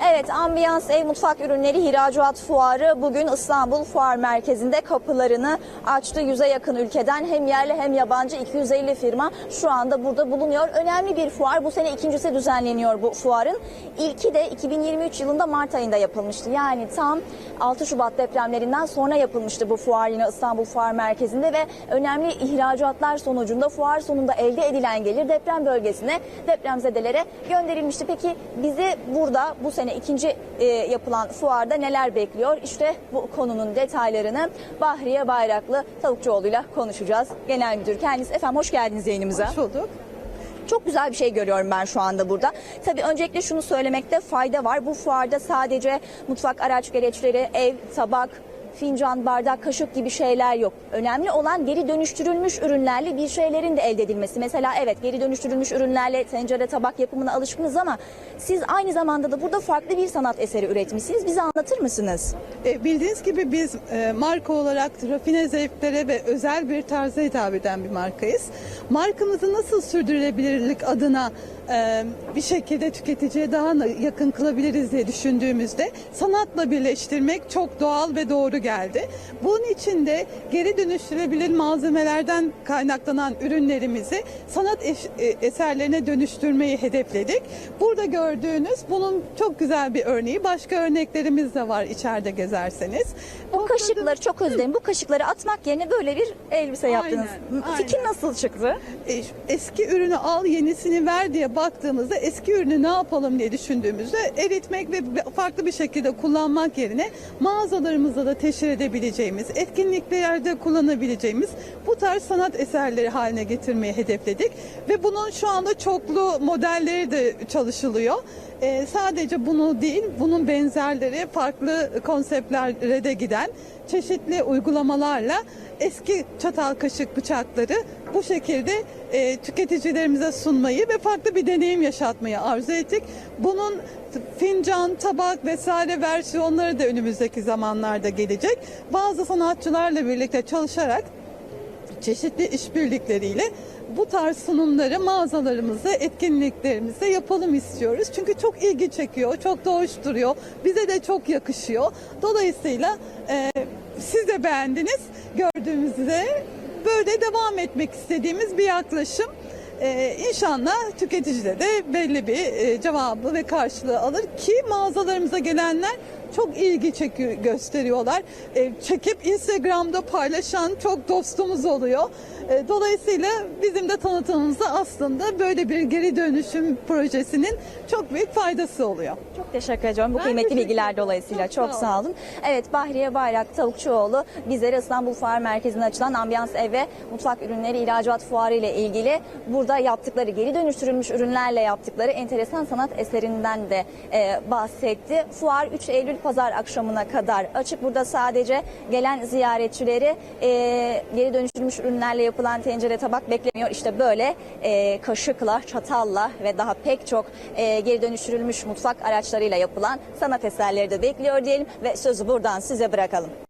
Evet, Ambiyans Ev Mutfak Ürünleri Hiracat Fuarı bugün İstanbul Fuar Merkezi'nde kapılarını açtı. Yüze yakın ülkeden hem yerli hem yabancı 250 firma şu anda burada bulunuyor. Önemli bir fuar. Bu sene ikincisi düzenleniyor bu fuarın. İlki de 2023 yılında Mart ayında yapılmıştı. Yani tam 6 Şubat depremlerinden sonra yapılmıştı bu fuar yine İstanbul Fuar Merkezi'nde ve önemli ihracatlar sonucunda fuar sonunda elde edilen gelir deprem bölgesine depremzedelere gönderilmişti. Peki bizi burada bu sene ikinci e, yapılan fuarda neler bekliyor? İşte bu konunun detaylarını Bahriye Bayraklı Tavukçuoğlu'yla konuşacağız. Genel Müdür kendisi. Efendim hoş geldiniz yayınımıza. Hoş bulduk. Çok güzel bir şey görüyorum ben şu anda burada. Tabii öncelikle şunu söylemekte fayda var. Bu fuarda sadece mutfak araç gereçleri, ev, tabak, fincan, bardak, kaşık gibi şeyler yok. Önemli olan geri dönüştürülmüş ürünlerle bir şeylerin de elde edilmesi. Mesela evet geri dönüştürülmüş ürünlerle tencere, tabak yapımına alışkınız ama siz aynı zamanda da burada farklı bir sanat eseri üretmişsiniz. Bize anlatır mısınız? E, bildiğiniz gibi biz e, marka olarak rafine zevklere ve özel bir tarza hitap eden bir markayız. Markamızı nasıl sürdürülebilirlik adına bir şekilde tüketiciye daha yakın kılabiliriz diye düşündüğümüzde sanatla birleştirmek çok doğal ve doğru geldi. Bunun için de geri dönüştürülebilir malzemelerden kaynaklanan ürünlerimizi sanat e, eserlerine dönüştürmeyi hedefledik. Burada gördüğünüz bunun çok güzel bir örneği. Başka örneklerimiz de var içeride gezerseniz. Bu kaşıkları çok özledim. Bu kaşıkları atmak yerine böyle bir elbise yaptınız. Aynen, Fikir aynen. nasıl çıktı? E, eski ürünü al yenisini ver diye baktığımızda eski ürünü ne yapalım diye düşündüğümüzde eritmek ve farklı bir şekilde kullanmak yerine mağazalarımızda da teşhir edebileceğimiz, etkinliklerde kullanabileceğimiz bu tarz sanat eserleri haline getirmeyi hedefledik. Ve bunun şu anda çoklu modelleri de çalışılıyor. E, sadece bunu değil, bunun benzerleri farklı konseptlere de giden çeşitli uygulamalarla eski çatal kaşık bıçakları bu şekilde e, tüketicilerimize sunmayı ve farklı bir deneyim yaşatmayı arzu ettik. Bunun fincan, tabak vesaire versiyonları da önümüzdeki zamanlarda gelecek. Bazı sanatçılarla birlikte çalışarak çeşitli işbirlikleriyle bu tarz sunumları mağazalarımızda, etkinliklerimizde yapalım istiyoruz. Çünkü çok ilgi çekiyor, çok da hoş duruyor. Bize de çok yakışıyor. Dolayısıyla e, siz de beğendiniz. Gördüğümüzde böyle devam etmek istediğimiz bir yaklaşım. Ee, inşallah tüketicide de belli bir e, cevabı ve karşılığı alır ki mağazalarımıza gelenler çok ilgi çekiyor, gösteriyorlar. Ee, çekip Instagram'da paylaşan çok dostumuz oluyor. Ee, dolayısıyla bizim de tanıtımımızda aslında böyle bir geri dönüşüm projesinin çok büyük faydası oluyor. Çok teşekkür ediyorum bu Ben kıymetli bilgiler dolayısıyla. Çok Çok, sağ sağ olun. Evet Bahriye Bayrak Tavukçuoğlu bizlere İstanbul Fuar Merkezi'nde açılan Ambiyans Ev ve Mutfak Ürünleri İhracat Fuarı ile ilgili burada yaptıkları geri dönüştürülmüş ürünlerle yaptıkları enteresan sanat eserinden de e, bahsetti. Fuar 3 Eylül pazar akşamına kadar açık. Burada sadece gelen ziyaretçileri e, geri dönüştürülmüş ürünlerle yapılan tencere tabak beklemiyor. İşte böyle e, kaşıkla, çatalla ve daha pek çok e, geri dönüştürülmüş mutfak araçlarıyla yapılan sanat eserleri de bekliyor diyelim ve sözü buradan size bırakalım.